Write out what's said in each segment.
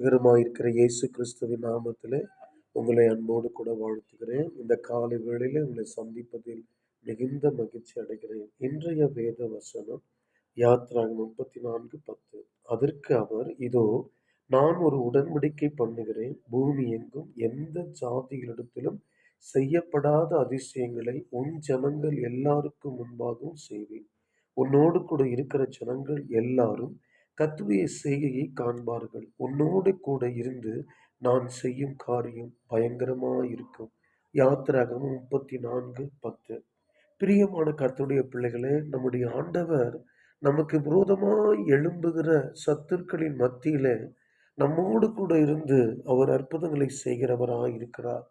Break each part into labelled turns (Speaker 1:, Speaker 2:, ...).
Speaker 1: இருக்கிற இயேசு கிறிஸ்துவின் நாமத்தில் உங்களை அன்போடு கூட வாழ்த்துகிறேன். இந்த காலை வேளையில் உங்களை சந்திப்பதில் மிகுந்த மகிழ்ச்சி அடைகிறேன். இன்றைய வேத வசனம் யாத்ரா முப்பத்தி நான்கு பத்து. அதற்கு அவர் இதோ நான் ஒரு உடன்படிக்கை பண்ணுகிறேன். பூமி எங்கும் எந்த ஜாதிகளிடத்திலும் செய்யப்படாத அதிசயங்களை உன் ஜனங்கள் எல்லாருக்கும் முன்பாகவும் செய்வேன். உன்னோடு கூட இருக்கிற ஜனங்கள் எல்லாரும் கத்துடைய செய்கையை காண்பார்கள். உன்னோடு கூட இருந்து நான் செய்யும் காரியம் பயங்கரமாயிருக்கும். யாத்திராகம் முப்பத்தி நான்கு பத்து. பிரியமான கருத்துடைய பிள்ளைகளே நம்முடைய ஆண்டவர் நமக்கு விரோதமாய் எழும்புகிற சத்துருக்களின் மத்தியில நம்மோடு கூட இருந்து அவர் அற்புதங்களை செய்கிறவராக இருக்கிறார்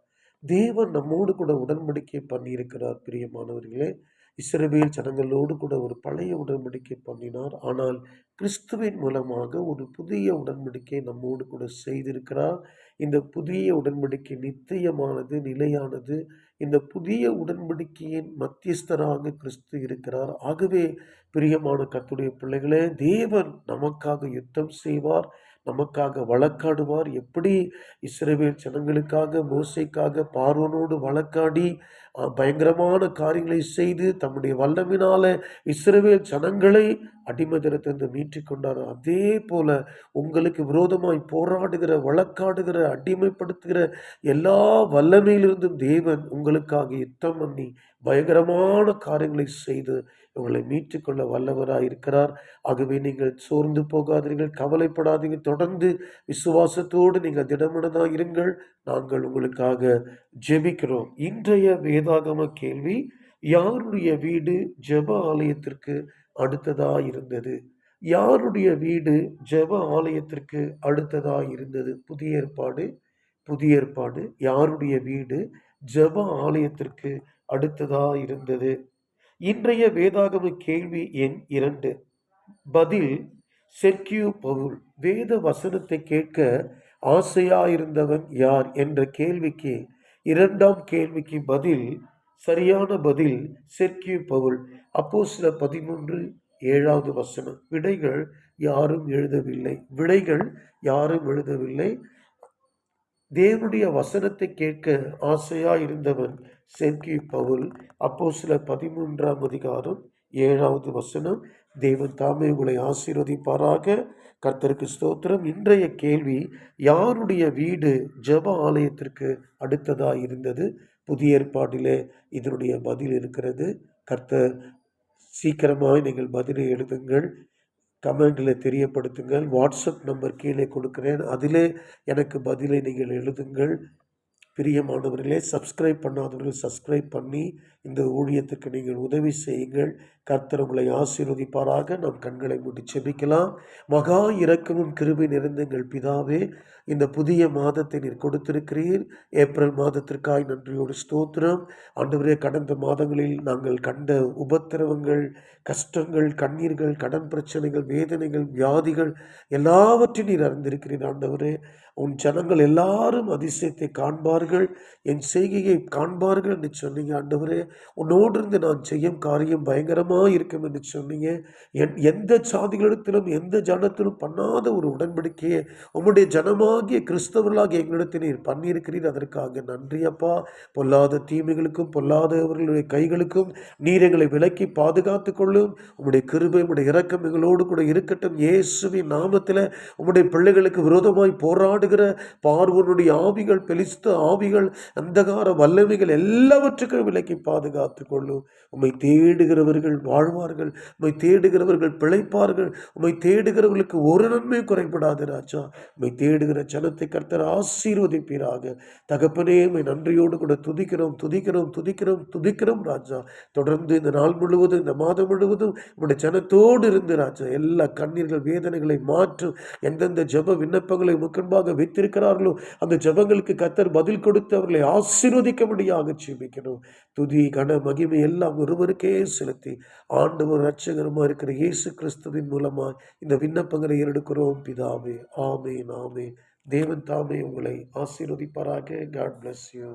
Speaker 1: தேவன் நம்மோடு கூட உடன்படிக்கை பண்ணியிருக்கிறார் பிரியமானவர்களே. இஸ்ரவேல் ஜனங்களோடு கூட ஒரு பழைய உடன்படிக்கை பண்ணினார். ஆனால் கிறிஸ்துவின் மூலமாக ஒரு புதிய உடன்படிக்கை நம்மோடு கூட செய்திருக்கிறார். இந்த புதிய உடன்படிக்கை நித்தியமானது நிலையானது. இந்த புதிய உடன்படிக்கையின் மத்தியஸ்தராக கிறிஸ்து இருக்கிறார். ஆகவே பிரியமான கத்துடைய பிள்ளைகளே தேவன் நமக்காக யுத்தம் செய்வார் நமக்காக வழக்காடுவார். எப்படி இஸ்ரேவேல் ஜனங்களுக்காக மோசைக்காக பார்வனோடு வழக்காடி பயங்கரமான காரியங்களை செய்து தம்முடைய வல்லமினால இஸ்ரவேல் ஜனங்களை அடிமதிரத்திலிருந்து மீட்டு கொண்டார் அதே போல உங்களுக்கு விரோதமாய் போராடுகிற வழக்காடுகிற அடிமைப்படுத்துகிற எல்லா வல்லமையிலிருந்தும் தேவன் உங்களுக்காக யுத்தம் பண்ணி பயங்கரமான காரியங்களை செய்து உங்களை மீட்டுக்கொள்ள வல்லவராக இருக்கிறார். ஆகவே நீங்கள் சோர்ந்து போகாதீர்கள் கவலைப்படாதீங்க தொடர்ந்து விசுவாசத்தோடு நீங்கள் திடமனதாக இருங்கள். நாங்கள் உங்களுக்காக ஜெபிக்கிறோம். இன்றைய வேதாகம கேள்வி யாருடைய வீடு ஜெப ஆலயத்திற்கு அடுத்ததா இருந்தது யாருடைய வீடு ஜெப ஆலயத்திற்கு அடுத்ததா இருந்தது புதிய ஏற்பாடு புதிய ஏற்பாடு. யாருடைய வீடு ஜெப ஆலயத்திற்கு அடுத்ததா இருந்தது இன்றைய வேதாகம கேள்வி எண் இரண்டு. பதில் செர்கியூ பவுல் வேத வசனத்தை கேட்க ஆசையாயிருந்தவன் யார்? என்ற கேள்விக்கு இரண்டாம் கேள்விக்கு பதில் சரியான பதில் செர்கியூ பவுல். அப்போ சில பதிமூன்று ஏழாவது வசனம். விடைகள் யாரும் எழுதவில்லை. விடைகள் யாரும் எழுதவில்லை. தேவனுடைய வசனத்தை கேட்க ஆசையா இருந்தவன் செர்கியூ பவுல். அப்போ சில பதிமூன்றாம் அதிகாரம் ஏழாவது வசனம். தேவன் தாமே உங்களை ஆசீர்வதிப்பாராக. கர்த்தருக்கு ஸ்தோத்திரம். இன்றைய கேள்வி யாருடைய வீடு ஜப ஆலயத்திற்கு அடுத்ததாக இருந்தது? புதிய ஏற்பாட்டிலே இதனுடைய பதில் இருக்கிறது. கர்த்தர் சீக்கிரமாக நீங்கள் பதிலை எழுதுங்கள். கமெண்டில் தெரியப்படுத்துங்கள். வாட்ஸ்அப் நம்பர் கீழே கொடுக்குறேன். அதிலே எனக்கு பதிலை நீங்கள் எழுதுங்கள். பிரியமானவர்களே சப்ஸ்கிரைப் பண்ணாதவர்கள் சப்ஸ்கிரைப் பண்ணி இந்த ஊழியத்துக்கு நீங்கள் உதவி செய்யுங்கள். கர்த்தர் உங்களை ஆசீர்வதிப்பாராக. நம் கண்களை மூடி செபிக்கலாம். மகா இறக்கமும் கிருபி நிறைந்தங்கள் பிதாவே இந்த புதிய மாதத்தை நீர் கொடுத்திருக்கிறீர். ஏப்ரல் மாதத்திற்காய் நன்றியோடு ஸ்தோத்திரம். ஆண்டவரே கடந்த மாதங்களில் நாங்கள் கண்ட உபத்திரவங்கள் கஷ்டங்கள் கண்ணீர்கள் கடன் பிரச்சனைகள் வேதனைகள் வியாதிகள் எல்லாவற்றையும் நீர் அறிந்திருக்கிறீர் ஆண்டவரே. உன் ஜனங்கள் எல்லாரும் அதிசயத்தை காண்பார்கள். என் செய்கையை காண்பார்கள் என்று சொன்னீங்க ஆண்டவரே. உன்னோடு இருந்து நான் செய்யும் காரியம் பயங்கரமாக இருக்கும் என்று சொன்னீங்க. என் எந்த சாதிகளிடத்திலும் எந்த ஜனத்திலும் பண்ணாத ஒரு உடன்படிக்கையை உம்முடைய ஜனமாகிய கிறிஸ்தவர்களாக எங்களிடத்தில் நீர் பண்ணியிருக்கிறீர். அதற்காக நன்றி அப்பா. பொல்லாத தீமைகளுக்கும் பொல்லாதவர்களுடைய கைகளுக்கும் நீர் எங்களை விலக்கி பாதுகாத்து கொள்ளும். உம்முடைய கிருபை உம்முடைய இறக்கம் எங்களோடு கூட இருக்கட்டும். இயேசுவின் நாமத்தில் உம்முடைய பிள்ளைகளுக்கு விரோதமாய் போராடுகிற பார்வனுடைய ஆவிகள் பெலிஸ்த ஆவிகள் அந்தகார வல்லமைகள் எல்லாவற்றுக்கும் விலக்கி பாதுகாத்து கொள்ளும் உம்மை தேடுகிறவர்கள் வாழ்வார்கள். உம்மை தேடுகிறவர்கள் பிழைப்பார்கள். உம்மை தேடுகிறவர்களுக்கு ஒரு நன்மை குறைபடாது ராஜா. உம்மை தேடுகிற ஜனத்தை கர்த்தர் ஆசீர்வதிப்பீராக. தகப்பனே உம்மை நன்றியோடு கூட துதிக்கிறோம் துதிக்கிறோம் துதிக்கிறோம் துதிக்கிறோம் ராஜா. தொடர்ந்து இந்த நாள் முழுவதும் இந்த மாதம் முழுவதும் உங்களுடைய ஜனத்தோடு இருந்து ராஜா எல்லா கண்ணீர்கள் வேதனைகளை மாற்றும் எந்தெந்த ஜப விண்ணப்பங்களை முக்கன்பாக வைத்திருக்கிறார்களோ அந்த ஜபங்களுக்கு கத்தர் பதில் கொடுத்து அவர்களை ஆசீர்வதிக்கும்படியாக சீமிக்கணும் துதி கன மகிமை எல்லாம் ஒருவருக்கே செலுத்தி ஆண்டவர் ரட்சகரமாக இருக்கிற இயேசு கிறிஸ்துவின் மூலமாக இந்த விண்ணப்பங்களை எடுக்கிறோம் பிதாவே ஆமே நாமே தேவன் தாமே உங்களை ஆசீர்வதிப்பாராக. God bless you